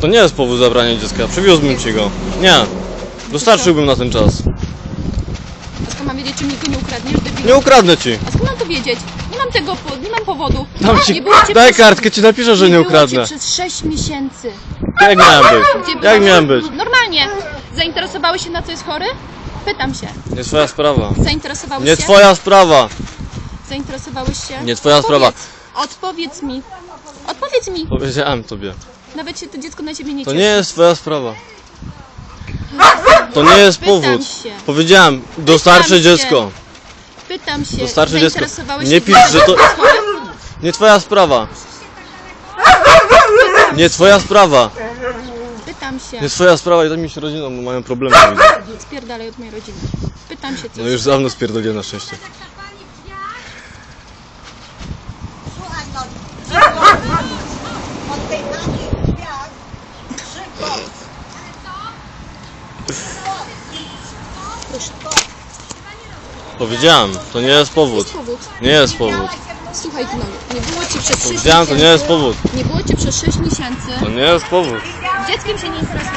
To nie jest powód zabrania dziecka. Przywiózłbym ci go. Nie. Dostarczyłbym na ten czas. A skąd mam wiedzieć, czy mi go nie ukradniesz, debilu? Nie ukradnę ci. A skąd mam to wiedzieć? Nie mam tego, po, nie mam powodu. Dam ci... nie było cię Daj przez- kartkę, ci napiszę, że nie było ukradnę. cię przez 6 miesięcy. Jak miałem być? Gdzie Jak miałem być? Normalnie. Zainteresowałeś się na co jest chory? Pytam się. Nie twoja sprawa. Zainteresowałeś Nie się? twoja sprawa. Zainteresowałeś się? Nie twoja sprawa. Odpowiedz. Odpowiedz mi. Odpowiedz mi. Powiedziałem tobie. Nawet się to dziecko na ciebie nie To cieszy. nie jest twoja sprawa. To nie jest Pytam powód. się. Powiedziałem, dostarczę się. dziecko. Pytam się. Dostarczy dziecko. Zainteresowałeś Nie się pisz, że to-? Nie twoja sprawa. Nie twoja sprawa. Pytam się. Nie twoja sprawa i to mi się rodziną mają problemy. Spierdalaj od mojej rodziny. Pytam się co. No już dawno spierdoliłem na szczęście. Powiedziałem, to nie jest powód. Nie jest powód. Słuchaj Gnoju, nie było cię przez 6 Powiedziałem, to nie jest powód. Nie było cię przez 6 miesięcy. To nie jest powód. Dzieckiem się nie interesuje.